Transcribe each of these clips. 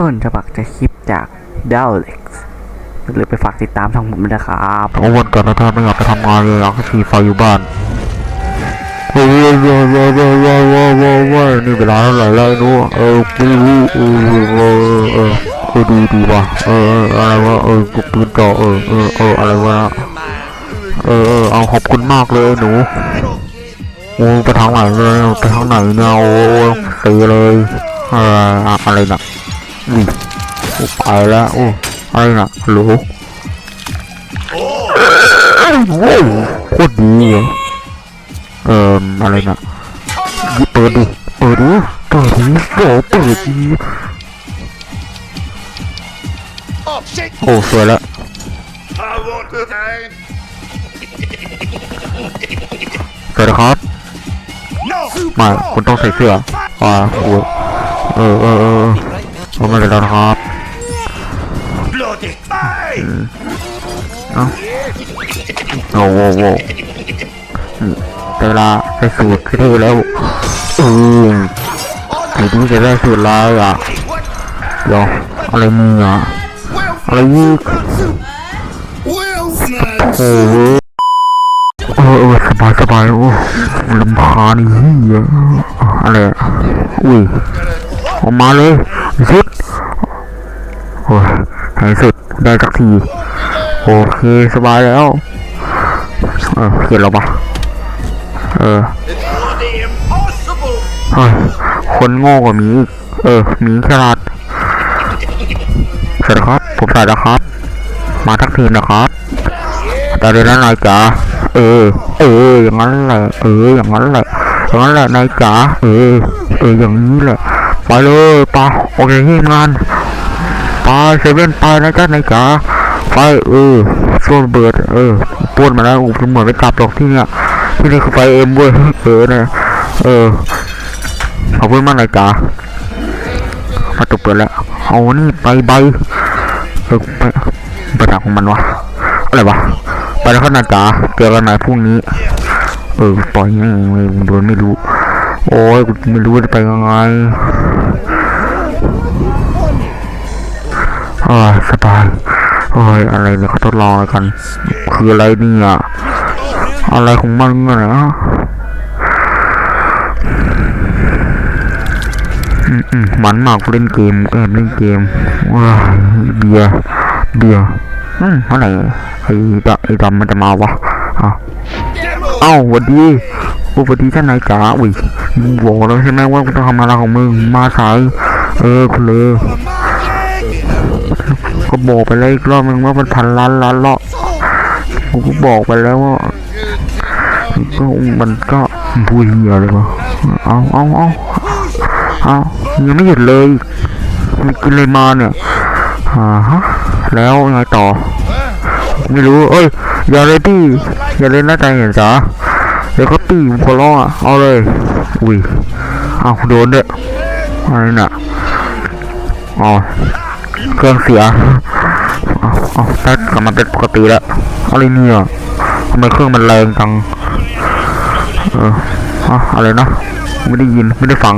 ต้นฉบับจะคลิปจากเดาลิกหรือไปฝากติดตามทางผมนะครับโอ้วันก่อนนะท่านไม่อยากไปทำงานเลยอยากขี่ไฟอยู่บ้านว้าวว้าวว้าวว้าวว้าวว้าวว้าวนี่เวลาเท่าไหร่แล้วนู้เออกูรู้เออเออเออเออดูดูว่ะเอออะไรวะเออกูปืนจ่อเออเออเอออะไรวะเออเออเอาขอบคุณมากเลยหนูโอ้ไปทางไหนเลยไปทางไหนเนี่ยโอ้ตีเลยอะไรอะไรนะ อุ้ยโอ้ไปแล้วโอ้อะไรนะฮัลโหลโอ้โคตรดีเอะเอ่ออะไรนะเปิดดูเปิดดูเปิดดูโอ้เปิดดี Oh shit! โอ้สวยล้ว I want the time. สวัสดีครับมาคุณต้องใส่เสื้ออ่าโอ้เออเออเออ เอามาเลยแล้วนะครับ Bloody time! โอ้โหโอ้โหอืมได้เวลาใส่สูตรเท่ๆแล้วอืมทีนี้จะได้สูตรลายอะเดี๋ยวอะไรมึงอะอะไรนี่ Well, snatch! โอ้โหเออเออสบายสบายโอ้ลำพานี่เฮียอะไรอะอุ้ย ออกมาเลยสุดโอ้ยให้สุดได้สักที โอเคสบายแล้ว เออเขียนแล้วปะเออเฮ้ยคนโง่กว่ามีเออ มีฉลาดสวัสดีครับ ผมสายแล้วครับ มาทักทีนะครับแต่เดี๋ยวนั้นนายจ๋าเออ เออ อย่างนั้นแหละ เออ อย่างนั้นแหละ อย่างนั้นแหละนายจ๋าเออ เออ อย่างนี้แหละ ไปเลยปาโอเคที่งานไปเซเว่นไปนะจ๊ะนายจ๋าไปเออส่วนเบิร์ดเออปวนมาแล้วโอ้โหเหมือนไปกลับหรอกที่เนี่ยที่นี่คือไฟเอ็มเว้ยเออนะเออขอบคุณมากนายจ๋าประตูเปิดแล้วเอานี่ไปใบเออไปไปทางของมันวะอะไรวะไปแล้วครับนาจ๋าเจอกันใหม่พรุ่งนี้เออปล่อยยังไงไม่โดนไม่รู้ โอ้ยไม่รู้จะไปยังไง อ่าสบายโอ้ยอะไรเนี่ยเขาทดลองอะไรกัน คืออะไรเนี่ยอะไรของมันอะนะอืมอืมมันมากเล่นเกมแอบเล่นเกมว้าเบียเบียอืมเมื่อไรไอ้ดำไอ้ดำมันจะมาวะเอ้าวัดดีวัดดีท่านนายจ๋าอุ้ยบอกแล้วใช่ไหมว่ากูต้องทำอะไรของมึงมาสายเออคุณเลย ก็บอกไปแล้วอีกรอบนึงว่ามันพันล้านล้านรอบกูก็บอกไปแล้วว่าก็มันก็พูดเหี้ยเลยวะเอาเอาเอาเอายังไม่หยุดเลยมันกินเลยมาเนี่ยอ่าฮะแล้วยังไงต่อ ไม่รู้ เอ้ย อย่าเลยพี่อย่าเล่นหน้าใจเห็นจ้าเดี๋ยวเขาตีผมขอร้องอะ เอาเลย อุ้ยเอาโดนด้วยอะไรน่ะอ๋อ เครื่องเสียเอาเอาถ้ากลับมาเป็นปกติแล้วอะไรเนี่ยทำไมเครื่องมันแรงจังเอออะไรนะไม่ได้ยินไม่ได้ฟัง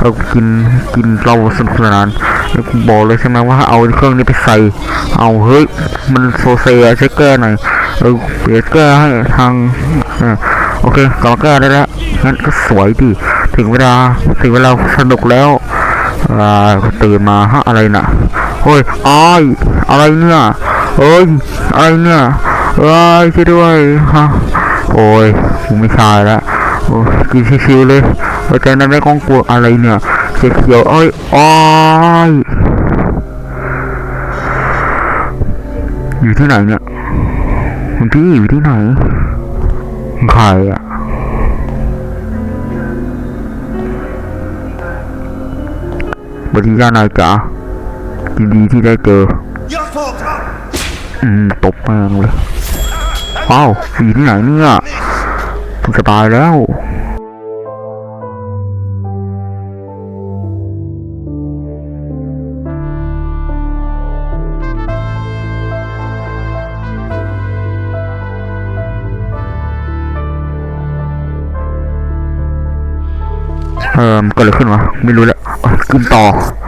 เออกินกินเราสนุกสนานแล้วกูบอกเลยใช่ไหมว่าเอาเครื่องนี้ไปใส่ เอาเฮ้ยมันโซเซียใช้แก้หน่อยเออเดี๋ยวแก้ให้ทางโอเคกลับแก้ได้แล้วงั้นก็สวยดิถึงเวลาถึงเวลาสนุกแล้วอ่าตื่นมาฮะอะไรน่ะ เฮ้ยอ้ายอะไรเนี่ยเอ้ยอะไรเนี่ยเอ้ยช่วยด้วยฮะโอ้ยกูไม่ใช่แล้วโอ้ยกินชิวๆเลยเอาใจนั้นไม่ก้องกลัวอะไรเนี่ยเขียวเอ้ยอ้ายอยู่ที่ไหนเนี่ยคุณพี่อยู่ที่ไหนใครอะบริยานายจ๋า ยินดีที่ได้เจอ อืม ตบแม่งเลยว้าวอยู่ที่ไหนเนี่ยสบายแล้วเออมันเกิดอะไรขึ้นวะ ไม่รู้และเอากินต่อ